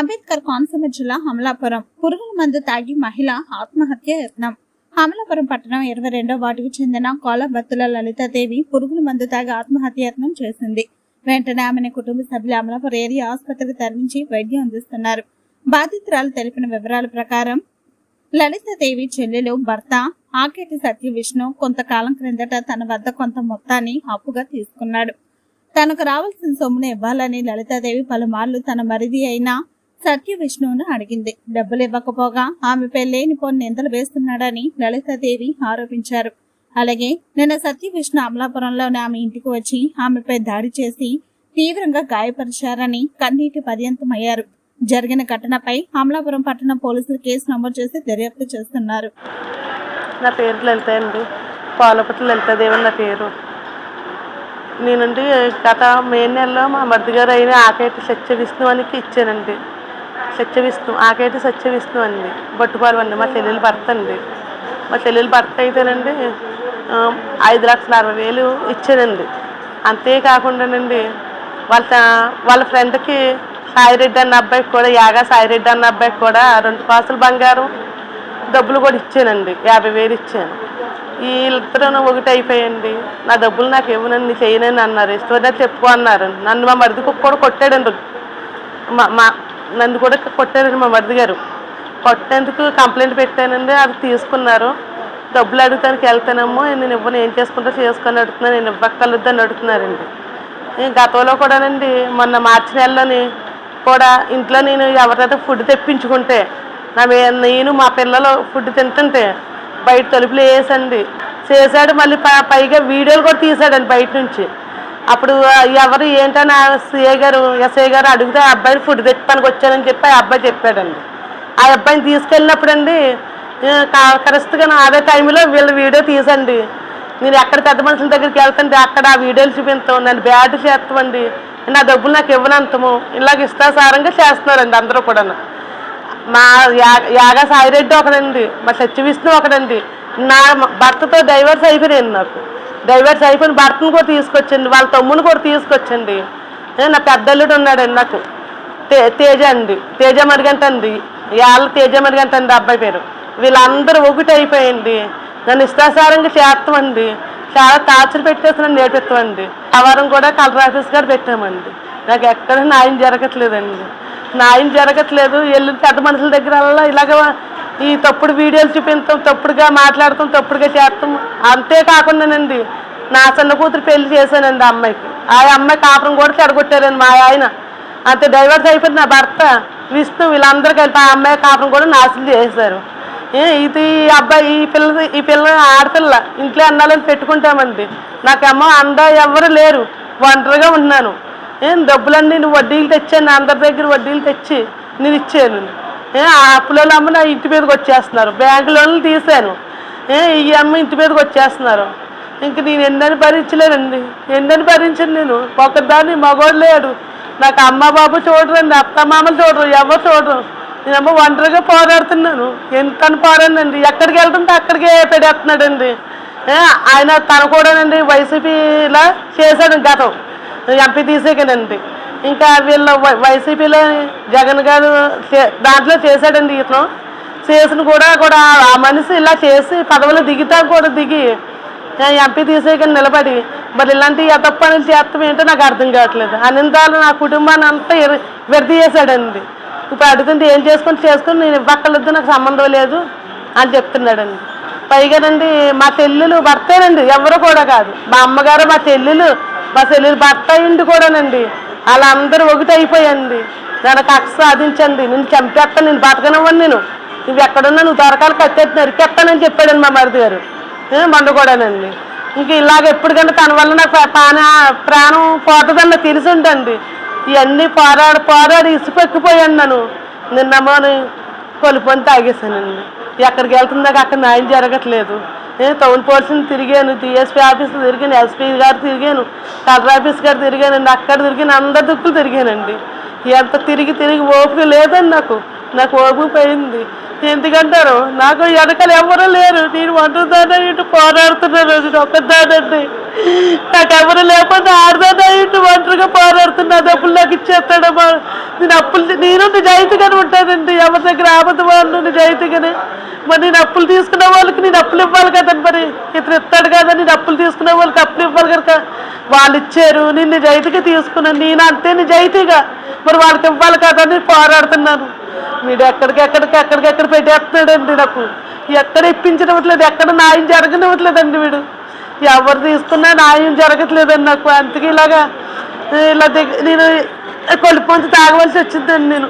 అంబేద్కర్ కోనసీమ జిల్లా హమలాపురం. పురుగుల మందు తాగి మహిళ ఆత్మహత్య యత్నం. హమలాపురం పట్టణం ఇరవై రెండో వార్డుకు చెందిన కోలబత్తుల లలితాదేవి పురుగుల మందు తాగి ఆత్మహత్య యత్నం చేసింది. వెంటనే ఆమెను కుటుంబ సభ్యులు అమలాపురం ఏరియా ఆసుపత్రికి తరలించి వైద్యం అందిస్తున్నారు. బాధితురాలు తెలిపిన వివరాల ప్రకారం లలితాదేవి చెల్లెలు భర్త ఆకేటి సత్య విష్ణు కొంతకాలం క్రిందట తన వద్ద కొంత మొత్తాన్ని అప్పుగా తీసుకున్నాడు. తనకు రావాల్సిన సొమ్మును ఇవ్వాలని లలితాదేవి పలుమార్లు తన మరిది అయిన సత్య విష్ణువును అడిగింది. డబ్బులు ఇవ్వకపోగా ఆమెపై లేనిపోని నిందలు వేస్తున్నాడని లలితాదేవి ఆరోపించారు. అలాగే నిన్న సత్య విష్ణు అమలాపురంలోని ఆమె ఇంటికి వచ్చి ఆమెపై దాడి చేసి తీవ్రంగా గాయపరిచారని కన్నీటి పర్యంతమయ్యారు. జరిగిన ఘటనపై అమలాపురం పట్టణ పోలీసులు కేసు నమోదు చేసి దర్యాప్తు చేస్తున్నారు. నా పేరు లలిత అండి. పాలపతి లలితాదేవి నా పేరు. నేనండి గత మే నెలలో మా మరిది గారు అయిన ఆకైతే సత్య విష్ణువానికి ఇచ్చానండి. సత్యవిష్ణు ఆకైతే సత్యవిష్ణు అండి బొట్టుపాలు అండి మా చెల్లెలు భర్త అండి మా చెల్లెలు భర్త అయితేనండి ఐదు లక్షల అరవై వేలు ఇచ్చానండి అంతేకాకుండానండి వాళ్ళ వాళ్ళ ఫ్రెండ్కి సాయిరెడ్డి అన్న అబ్బాయికి కూడా యాగా సాయిరెడ్డి అన్న అబ్బాయికి కూడా రెండు కాసులు బంగారం డబ్బులు కూడా ఇచ్చానండి. యాభై వేలు ఇచ్చాను. వీళ్ళిద్దరూ ఒకటి అయిపోయండి. నా డబ్బులు నాకు ఇవ్వనండి చేయనని అన్నారు. ఇష్టమైనా చెప్పుకో అన్నారు. నన్ను మా మరిది కుక్క కూడా కొట్టాడండి. మా మా నన్ను కూడా కొట్టారండి మా మరిది గారు. కొట్టేందుకు కంప్లైంట్ పెట్టానండి అది తీసుకున్నారు. డబ్బులు అడుగుతానికి వెళ్తానేమో నేను ఇవ్వను ఏం చేసుకుంటా చేసుకొని అడుగుతున్నాను నేను ఇవ్వక్కర్లేదని అడుగుతున్నారండి. గతంలో కూడానండి మొన్న మార్చి నెలలోని కూడా ఇంట్లో నేను ఎవరైతే ఫుడ్ తెప్పించుకుంటే నా నేను మా పిల్లలు ఫుడ్ తింటుంటే బయట తలుపులు వేసండి చేశాడు మళ్ళీ ప- పైగా వీడియోలు కూడా తీసాడండి బయట నుంచి. అప్పుడు ఎవరు ఏంటని సిఏ గారు ఎస్ఐ గారు అడిగితే ఆ అబ్బాయిని ఫుడ్ తెప్పడానికి వచ్చానని చెప్పి ఆ అబ్బాయి చెప్పాడండి. ఆ అబ్బాయిని తీసుకెళ్ళినప్పుడు అండి కరెక్ట్గా అదే టైంలో వీళ్ళ వీడియో తీసండి. నేను ఎక్కడ పెద్ద మనుషుల దగ్గరికి వెళ్తుంటే అక్కడ ఆ వీడియోలు చూపిస్తాం నన్ను బ్యాడ్ చేస్తామండి నా డబ్బులు నాకు ఇవ్వనంతము ఇలాగ ఇష్టాసారంగా చేస్తున్నారండి అందరూ కూడా మా యా యాగా సాయిరెడ్డి ఒకడండి మా సత్యవిష్ణు ఒకడండి నా భర్తతో డైవర్స్ అయిపోయాను నాకు. డైవర్స్ అయిపోయిన భర్తను కూడా తీసుకొచ్చండి వాళ్ళ తమ్ముని కూడా తీసుకొచ్చండి నా పెద్దల్లుడు ఉన్నాడండి నాకు. తే తేజ అండి. తేజ మరిగంట అండి. వాళ్ళ తేజ మరిగంట అండి అబ్బాయి పేరు. వీళ్ళందరూ ఒకటి అయిపోయింది. నన్ను ఇష్టాసారంగా చేస్తామండి. చాలా టార్చర్ పెట్టేసి నన్ను నేర్పిస్తామండి. ఆ కూడా కలెక్టర్ ఆఫీస్ గారు పెట్టామండి. నాకు ఎక్కడ న్యాయం జరగట్లేదండి. న్యాయం జరగట్లేదు. వెళ్ళిన పెద్ద మనుషుల దగ్గర వల్ల ఇలాగ ఈ తప్పుడు వీడియోలు చూపించడం తప్పుడుగా మాట్లాడటం తప్పుడుగా చేస్తాం. అంతేకాకుండానండి నా చిన్న కూతురు పెళ్ళి చేశానండి ఆ అమ్మాయికి. ఆ అమ్మాయి కాపురం కూడా చెడగొట్టారండి మా ఆయన. అంతే డైవర్స్ అయిపోయింది నా భర్త. విష్ణు వీళ్ళందరూ కలిపి ఆ అమ్మాయి కాపురం కూడా నాశనం చేశారు. ఏ ఇది ఈ అబ్బాయి ఈ పిల్ల ఈ పిల్ల ఆడపిల్ల ఇంట్లో అన్నాలని పెట్టుకుంటామండి. నాకేమో అండ ఎవరు లేరు. ఒంటరిగా ఉన్నాను. ఏం డబ్బులన్నీ నేను వడ్డీలు తెచ్చాను అందరి దగ్గర వడ్డీలు తెచ్చి నేను ఇచ్చాను. అప్పులలో అమ్మ నా ఇంటి మీదకి వచ్చేస్తున్నారు. బ్యాంకు లోన్లు తీశాను. ఈ అమ్మ ఇంటి మీదకి వచ్చేస్తున్నారు. ఇంక నేను ఎన్నని భరించలేనండి. ఎన్నని భరించను నేను. ఒకదాన్ని మగోడు లేడు. నాకు అమ్మ బాబు చూడరండి అత్త మామలు చూడరు ఎవరు చూడరు. నేనేమో ఒంటరిగా పోరాడుతున్నాను. ఎంత పోరాడండి ఎక్కడికి వెళ్తుంటే అక్కడికే పెడేస్తున్నాడండి. ఆయన తను కూడానండి వైసీపీలా చేశాడు గతం. ఎంపీ తీసేకనండి. ఇంకా వీళ్ళు వై- వైసీపీలో జగన్ గారు చే- దాంట్లో చేశాడండి ఇతను. చేసిన కూడా కూడా ఆ మనిషి ఇలా చేసి పదవులు దిగితే కూడా దిగి ఎంపీ తీసేయకుండా నిలబడి మరి ఇలాంటి ఎతప్ప పనులు చేస్తాం ఏంటో నాకు అర్థం కావట్లేదు. అనిందాలు నా కుటుంబాన్ని అంతా ఎర- చేశాడండి ఇప్పుడు అడుగుతుంటే ఏం చేసుకుని చేసుకుని నేను ఇవ్వక్కర్లేదు నాకు సంబంధం లేదు అని చెప్తున్నాడండి. పైగానండి మా చెల్లెలు భర్తేనండి ఎవరు కూడా కాదు. మా అమ్మగారు మా చెల్లెలు మా చెల్లెలు భర్త ఇంటి కూడానండి. వాళ్ళందరూ ఒకటి అయిపోయండి నన్ను కక్ష సాధించండి. నేను చంపేస్తాను నేను బతకనివ్వండి నేను. నువ్వు ఎక్కడున్నా నువ్వు దొరకాలి కట్టేసి నరికేస్తానని చెప్పాడండి మా మరిది గారు. మండకూడానండి మొన్న కూడానండి ఇంక ఇలాగ ఎప్పటికంటే తన వల్ల నాకు ప్రాణ ప్రాణం పోతుందని నాకు తెలిసి ఉండండి ఇవన్నీ పోరాడి పోరాడి ఇసుపెక్కిపోయాను నన్ను. నిన్నమ్మని కొలుపుని తాగేశానండి. ఎక్కడికి వెళ్తుందాక అక్కడ న్యాయం జరగట్లేదు. టౌన్ పోలీసుని తిరిగాను డిఎస్పీ ఆఫీస్ తిరిగాను ఎస్పీ గారు తిరిగాను కలెక్టర్ ఆఫీస్ గారు తిరిగానండి అక్కడ తిరిగాను అందరి దుక్కులు తిరిగానండి. ఎంత తిరిగి తిరిగి ఓపిక లేదండి నాకు. నాకు ఓపిక పోయింది. ఎందుకంటారు? నాకు వెనకాల ఎవరూ లేరు. నేను ఒంటరిదాన్ని ఇటు పోరాడుతున్నాను నేను ఒక్కదానండి నాకు ఎవరు లేకపోతే ఆడదాన్ని ఇటు ఒంటరిగా పోరాడుతున్నా డబ్బులు నాకు ఇచ్చేస్తాడమ్మా. నేను అప్పులు నేను నిజాయితీగానే ఉంటానండి. ఎవరి దగ్గర ఆపద వాళ్ళు నిజాయితీగానే. మరి నేను అప్పులు తీసుకున్న వాళ్ళకి నేను అప్పులు ఇవ్వాలి కదండి మరి. ఇతను ఇస్తాడు కదా నేను అప్పులు తీసుకునే వాళ్ళకి అప్పులు ఇవ్వాలి కనుక. వాళ్ళు ఇచ్చారు నేను నిజాయితీగా తీసుకున్నాను. నేను అంతే నిజాయితీగా. మరి వాళ్ళకి ఇవ్వాలి కదా అని పోరాడుతున్నాను. వీడు ఎక్కడికి ఎక్కడికి ఎక్కడికి ఎక్కడ పెట్టేస్తున్నాడండి నాకు. ఎక్కడ ఇప్పించనివ్వట్లేదు ఎక్కడ న్యాయం జరగనివ్వట్లేదండి వీడు. ఎవరు తీసుకున్నా న్యాయం జరగట్లేదండి నాకు. అందుకే ఇలాగా ఇలా నేను నేను కొలుపు తాగవలసి వచ్చిందండి నేను.